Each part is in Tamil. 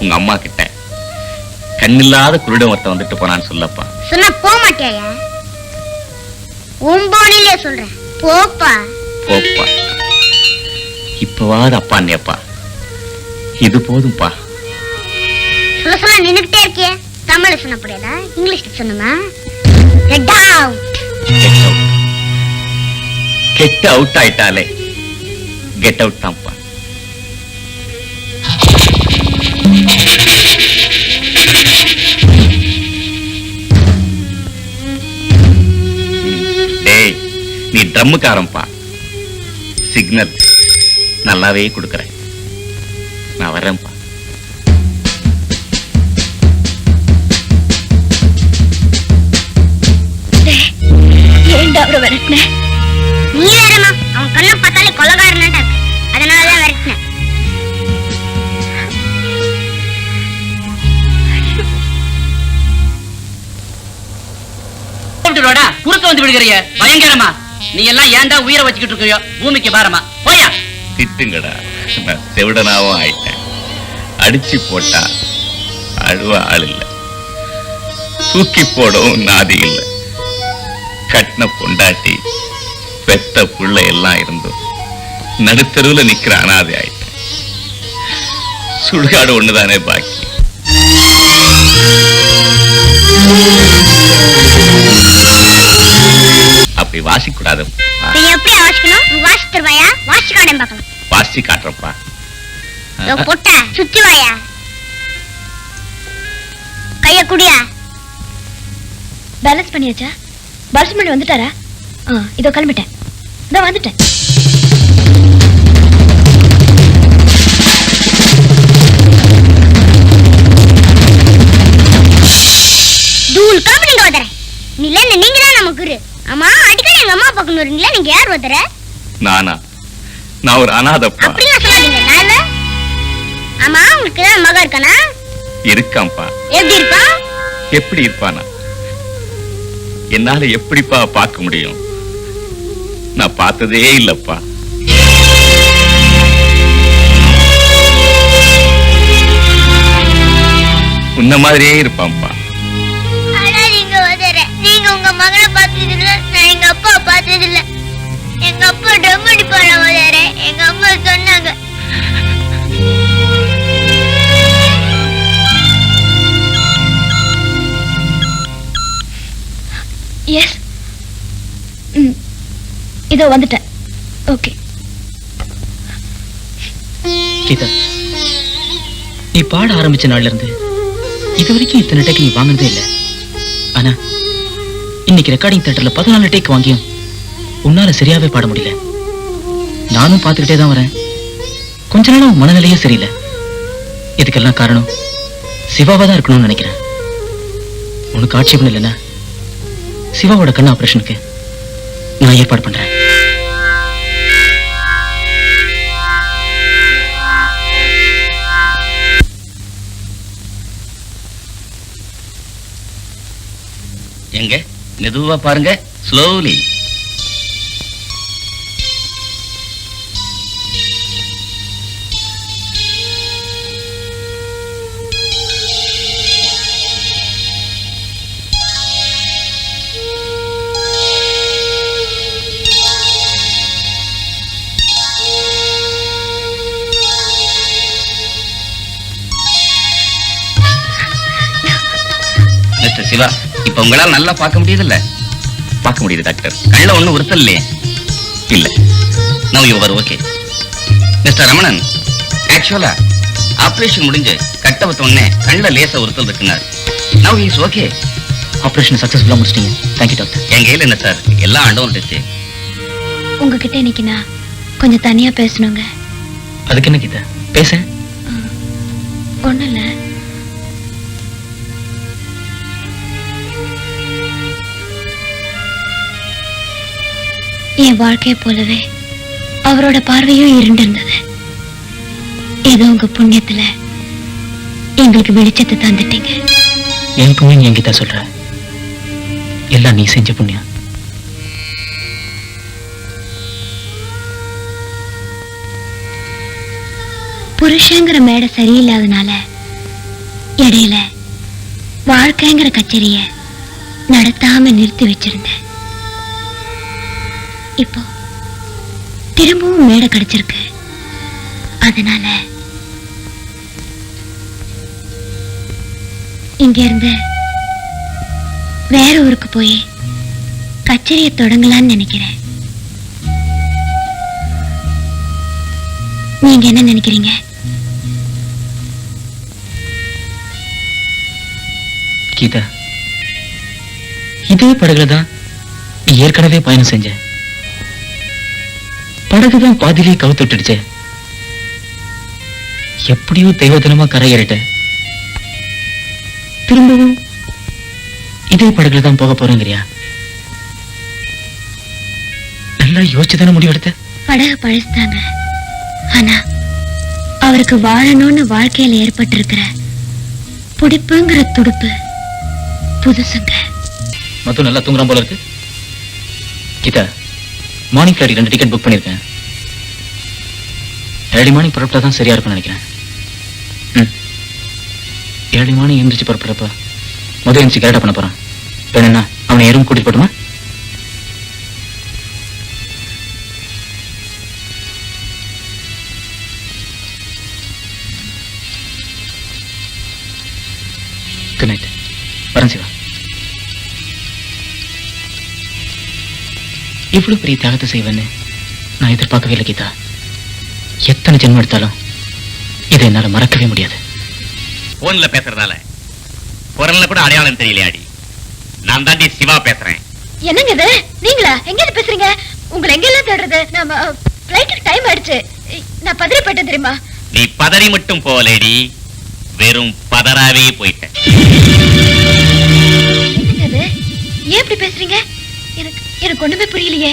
உங்க அம்மா கிட்ட. கண்ணில்லாத குருடன் ஒருத்தன் வந்துட்டு போனான்னு சொல்லப்பா. சொன்னா போக மாட்டியாயா ஒம்போனிலே சொல்றேன். போப்பா. போப்பா. இப்பவாது அப்பா அண்ணியப்பா இது போதும்பா. சொல்ல சொல்ல நின்னுகிட்டே இருக்கியே தமிழ்ல சொன்ன புரியாதா இங்கிலீஷ்ல சொன்னமா? Get out get out get out ஆயிட்டாலே. Get out தான்ப்பா. நீ ட்ரம்முக்காரன்பா சிக்னல் நல்லாவே கொடுக்கறேன். நான் வர்றேன்ப்பா. ஏண்டா அவரை நீ வேறமா அவன் கண்ணை பார்த்தாலே கொலகாரனாட்டா இருக்கு. அதனாலதான் விரட்டினேன் கூப்பிட்டுடுவாடா குறுக்க வந்து விடுகிறிய பயங்கரமா. நீ எல்லாம் ஏன்டா உயிரை வச்சுக்கிட்டு இருக்கியோ? பூமிக்கு பாரமா. போயா. திட்டுங்கடா. நான் செவிடனாவும் ஆயிட்டேன். அடிச்சு போட்டா அழுவ ஆள் இல்ல தூக்கி போடவும் நாதி இல்ல. கட்டின பொண்டாட்டி பெத்த புள்ள எல்லாம் இருந்தும் நடுத்தருவுல நிக்கிற அனாதை ஆயிட்டேன். சுடுகாடு ஒண்ணுதானே பாக்கி. அப்படி வாசிக்கூடாது. இப்ப எப்படி வாசிக்கணும்? வாசி தருவாயா? வாசி காடன் பார்க்கலாம். வாசி காட்டுறப்பா. பொட்ட சுத்தி வாயா. கைய குடியா. பேலன்ஸ் பண்ணியாச்சா? பாலசுமணி வந்துட்டாரா? ஆ இதோ கிளம்பிட்டேன். இதோ வந்துட்டேன். தூள் கிளம்பி நீங்க வந்துற நீ இல்ல நீங்க தான் நம்ம குரு. ஆமா அடிக்கடி எங்க அம்மா பக்கம் வரீங்களா? நீங்க யார் வந்துற நானா? நான் ஒரு அனாதப்பா. அப்படிலாம் சொல்லாதீங்க. நான் இல்ல ஆமா உங்களுக்கு தான் மகன் இருக்கானா? இருக்கான்ப்பா. எப்படி இருப்பான் எப்படி இருப்பானா? என்னால எப்படிப்பா பார்க்க முடியும்? நான் பார்த்ததே இல்லப்பா. உன்ன மாதிரியே இருப்பான்ப்பா. ஆனா நீங்க நீங்க உங்க மகனை பார்த்தது இல்ல நான் எங்க அப்பா ட்ரம் அடிப்பான வந்துற எங்க அம்மா சொன்னாங்க. எஸ் இதோ வந்துட்டேன். ஓகே கீதா நீ பாட ஆரம்பிச்ச நாள்ல இருந்து இது வரைக்கும் இத்தனை டேக் நீ வாங்கினதே இல்ல. ஆனா இன்னைக்கு ரெக்கார்டிங் தியேட்டர்ல பதினாலு டேக் வாங்கியும். உன்னால சரியாவே பாட முடியல. நானும் பார்த்துக்கிட்டே தான் வரேன். கொஞ்ச நாளும் மனநிலையே சரியில்லை. இதுக்கெல்லாம் காரணம் சிவாவா தான் இருக்கணும்னு நினைக்கிறேன். உனக்கு ஆட்சேபம் இல்லைன்னா சிவாவோட கண் ஆபரேஷனுக்கு நான் ஏற்பாடு பண்றேன். எங்க? மெதுவா பாருங்க. ஸ்லோலி சிவா இப்ப உங்களால நல்லா பார்க்க முடியுதுல்ல? பார்க்க முடியுது டாக்டர் கண்ணுல ஒண்ணும் உறுத்தல் இல்லையே. இல்ல. Now you okay mister Ramanan ஆக்சுவலா ஆபரேஷன் முடிஞ்சு கட்டவத்த உடனே கண்ணுல லேசா உறுத்தல் இருக்குனார். நவ் இஸ் ஓகே ஆபரேஷன் சக்சஸ்ஃபுல்லா முடிச்சிட்டீங்க. தேங்க்யூ டாக்டர் என் கையில என்ன சார்? எல்லாம் ஆண்டவன் டச்சு உங்ககிட்ட இன்னைக்கு நான் கொஞ்சம் தனியா பேசணுங்க. அதுக்கு என்ன கீதா? பேச. ஒண்ணும் இல்ல. என் வாழ்க்கையை போலவே அவரோட பார்வையும் இருண்டிருந்தது ஏதோ உங்க புண்ணியத்துல எங்களுக்கு வெளிச்சத்தை தந்துட்டீங்க. என் புண்ணியம் நீ என்கிட்ட சொல்ற. எல்லாம் நீ செஞ்ச புண்ணியம். புருஷங்கிற மேடை சரியில்லாதனால இடையில வாழ்க்கைங்கிற கச்சேரிய நடத்தாம நிறுத்தி வச்சிருந்தேன். இப்போ திரும்பவும் மேடை கிடைச்சிருக்கு. அதனால இங்க இருந்து வேற ஊருக்கு போய் கச்சேரியை தொடங்கலாம்னு நினைக்கிறேன். நீங்க என்ன நினைக்கிறீங்க? கீதா இதே படகுல தான் ஏற்கனவே பயணம் செஞ்ச படகு தான் பாதியிலே கவுத்து விட்டுடுச்சே எப்படியோ தெய்வத்தனமா கரையேறிட்ட திரும்பவும் இதே படகுல தான் போக போறேங்கிறியா? நல்லா யோசிச்சு தானே முடிவெடுத்த? படகு பழசுதாங்க ஆனா அவருக்கு வாழணும்னு வாழ்க்கையில ஏற்பட்டிருக்கிற பிடிப்புங்கிற துடுப்பு புதுசுங்க. மொத்தம் நல்லா தூங்குறான் போல இருக்கு. கீதா மார்னிங் ஃபிளைட் ரெண்டு டிக்கெட் புக் பண்ணியிருக்கேன் ஏழு மார்னிங் புறப்பட்டா தான் சரியா இருக்கும்னு நினைக்கிறேன். ம். ஏழு மார்னிங் எந்திரிச்சு புறப்படுறப்ப முதல் எந்திரிச்சு கரெக்டாக பண்ண போறான். வேணும்னா அவனை எறும் கூட்டிட்டு போட்டுமா? குட் நைட் வரேன் சிவா. இவ்வளவு பெரிய தியாகத்தை செய்வேன்னு நான் எதிர்பார்க்கவே இல்லை கீதா. எத்தனை ஜென்மம் எடுத்தாலும் இதை என்னால மறக்கவே முடியாது. போன்ல பேசுறதால. குரல்ல கூட அடையாளம் தெரியலையாடி. நான் தாண்டி சிவா பேசுறேன். என்னங்க இது? நீங்களா? எங்க இருந்து பேசுறீங்க? உங்களை எங்க எல்லாம் தேடுறது நம்ம ஃபிளைட்டுக்கு டைம் ஆயிடுச்சு. நான் பதறி போயிட்டேன் தெரியுமா? நீ பதறி மட்டும் போகலேடி. வெறும் பதறாவே போயிட்ட. என்னங்க இது? ஏன் இப்படி பேசுறீங்க? எனக்கு எனக்கு ஒண்ணுமே புரியலையே.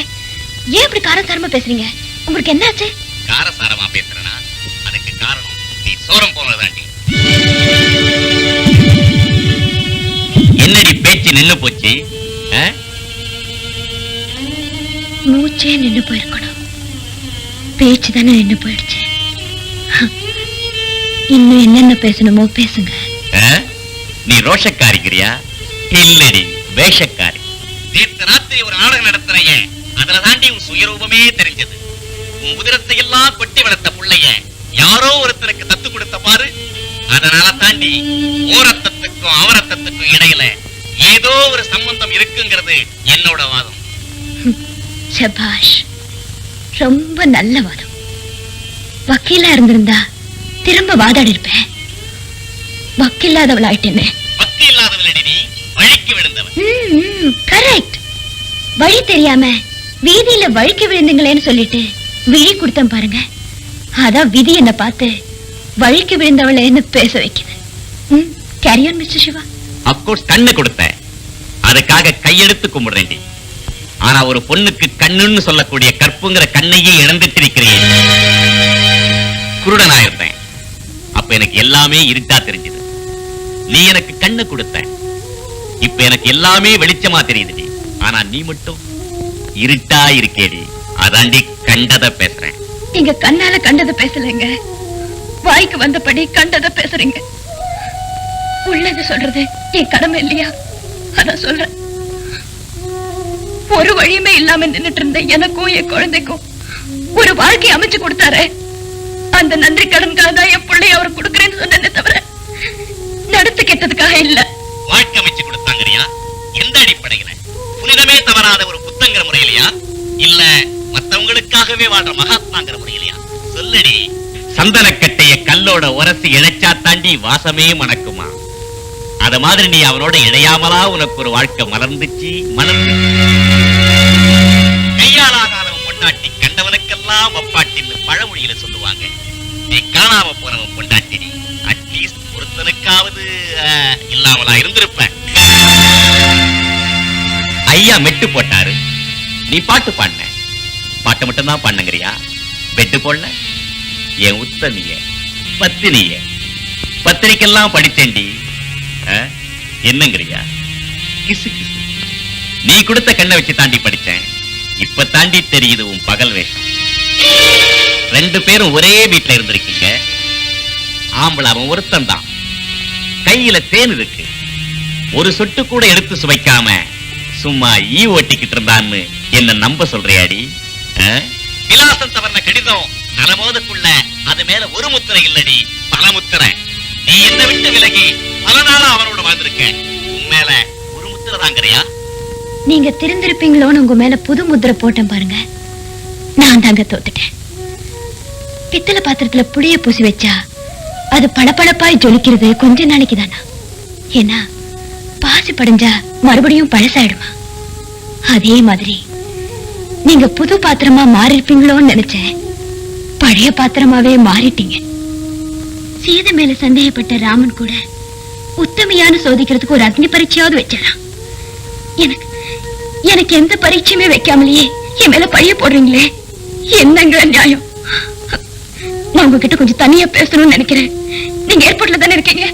ஏன் இப்படி காரசாரமா பேசுறீங்க? உங்களுக்கு என்னாச்சு? காரசாரமா பேசுறனா? அதுக்கு காரணம் நீ சோரம் போனதாண்டி என்னடி பேச்சு நின்னு போச்சு? மூச்சே நின்னு போயிருக்கணும். பேச்சு தானே நின்னு போயிடுச்சு. இன்னும் என்னென்ன பேசணுமோ பேசுங்க? நீ ரோஷக்காரிக்கிறியா இல்லடி வேஷக்காரி. நேத்து ராத்திரி ஒரு நாடகம் நடத்துறைய அதுல தாண்டி உன் சுயரூபமே தெரிஞ்சது. உன் உதிரத்தை எல்லாம் கொட்டி வளர்த்த புள்ளைய யாரோ ஒருத்தருக்கு தத்து கொடுத்த பாரு. அதனால தாண்டி ஓரத்தத்துக்கும் அவரத்தத்துக்கும் இடையில ஏதோ ஒரு சம்பந்தம் இருக்குங்கிறது என்னோட வாதம். சபாஷ் ரொம்ப நல்ல வாதம். வக்கீலா இருந்திருந்தா திரும்ப வாதாடி இருப்பேன் வக்கீல்லாதவள் ஆயிட்டேனே பக்தி இல்லாதவளடி நீ. வழிக்கு விழுந்தவன் கரெக்ட் வழி தெரியாம வீதியில வழிக்க விழுந்தீங்களேன்னு சொல்லிட்டு விழி கொடுத்தேன் பாருங்க. அதான் விதி என்ன பார்த்து வழிக்கு விழுந்தவளேன்னு பேச வைக்குது. ம் கேரியான் மிஸ்டர் சிவா. அப்கோர்ஸ் கண்ணு கொடுத்தேன். அதுக்காக கையெடுத்து கும்பிடுறேன் ஆனா ஒரு பொண்ணுக்கு கண்ணுன்னு சொல்லக்கூடிய கற்புங்கிற கண்ணையே இழந்துட்டிருக்கிறேன் குருடனா இருந்தேன். அப்ப எனக்கு எல்லாமே இருட்டா தெரிஞ்சது. நீ எனக்கு கண்ணு கொடுத்த. இப்ப எனக்கு எல்லாமே வெளிச்சமா தெரியுது ஆனா நீ மட்டும் இருட்டா இருக்கேடி. அதாண்டி கண்டத பேசுறேன். நீங்க கண்ணால கண்டதை பேசலைங்க. வாய்க்கு வந்தபடி கண்டதை பேசுறீங்க. உள்ளது சொல்றது என் கடமை இல்லையா? அதான் சொல்றேன். ஒரு வழியுமே இல்லாம நின்னுட்டு இருந்த எனக்கும் என் குழந்தைக்கும் ஒரு வாழ்க்கை அமைச்சு கொடுத்தாரு. அந்த நன்றி கடனுக்காக தான் என் பிள்ளைய அவர் கொடுக்குறேன்னு சொன்னேனே தவிர நடத்து கெட்டதுக்காக இல்ல. வாழ்க்கை அமைச்சு கொடுத்தாங்கறியா? எந்த அடிப்படையில? புனிதமே தவறாத ஒரு புத்தங்கிற முறையிலையா இல்ல மத்தவங்களுக்காகவே வாழ்ற மகாத்மாங்கிற முறையிலையா சொல்லடி. சந்தனக்கட்டைய கல்லோட உரசி இழைச்சா தாண்டி வாசமே மணக்குமா? அத மாதிரி நீ அவனோட இணையாமலா உனக்கு ஒரு வாழ்க்கை மலர்ந்துச்சு மலர்ந்து போட்டாரு. நீ பாட்டு பாடின. பாட்டை மட்டும் தான் பண்ணுங்கிறியா பெட்டு போடல. என் உத்தமிய பத்தினிய. பத்திரிக்கெல்லாம் படித்தேண்டி என்னங்கிறியா? கிசு கிசு. நீ கொடுத்த கண்ணை வச்சு தாண்டி படிச்சேன் இப்ப தாண்டி தெரியுது உன் பகல் வேஷம். ரெண்டு பேரும் ஒரே வீட்டுல இருந்திருக்கீங்க. ஆம்பளை அவன் ஒருத்தன் தான் கையில தேன் இருக்கு. ஒரு சொட்டு கூட எடுத்து சுவைக்காம சும்மா ஈ ஓட்டிக்கிட்டு இருந்தான்னு என்ன நம்ப சொல்றியாடி? விலாசம் தவறின கடிதம் அலமோதுக்குள்ள அது மேல ஒரு முத்திரை இல்லடி பல முத்திரை. நீ என்ன விட்டு விலகி பல நாளா அவனோட வாழ்ந்திருக்க. உன் மேல ஒரு முத்திரை தாங்கறியா? நீங்க தெரிந்திருப்பீங்களோன்னு உங்க மேல புது முத்திரை போட்டேன் பாருங்க. நான் தாங்க தோத்துட்டேன். பித்தளை பாத்திரத்துல புளிய பூசி வச்சா அது பளபளப்பாய் ஜொலிக்கிறது கொஞ்ச நாளைக்கு தானா ஏன்னா பாசி படைஞ்சா மறுபடியும் பழசாயிடுமா? அதே மாதிரி நீங்க புது பாத்திரமா மாறிருப்பீங்களோன்னு நினைச்சேன். பழைய பாத்திரமாவே மாறிட்டீங்க. சீதை மேல சந்தேகப்பட்ட ராமன் கூட உத்தமையான சோதிக்கிறதுக்கு ஒரு அக்னி பரீட்சையாவது வச்சாராம். எனக்கு எனக்கு எந்த பரீட்சையுமே வைக்காமலேயே என் மேல பழைய போடுறீங்களே? என்னங்க நியாயம்? நான் உங்ககிட்ட கொஞ்சம் தனியா பேசணும்னு நினைக்கிறேன். நீங்க ஏர்போர்ட்ல தானே இருக்கீங்க?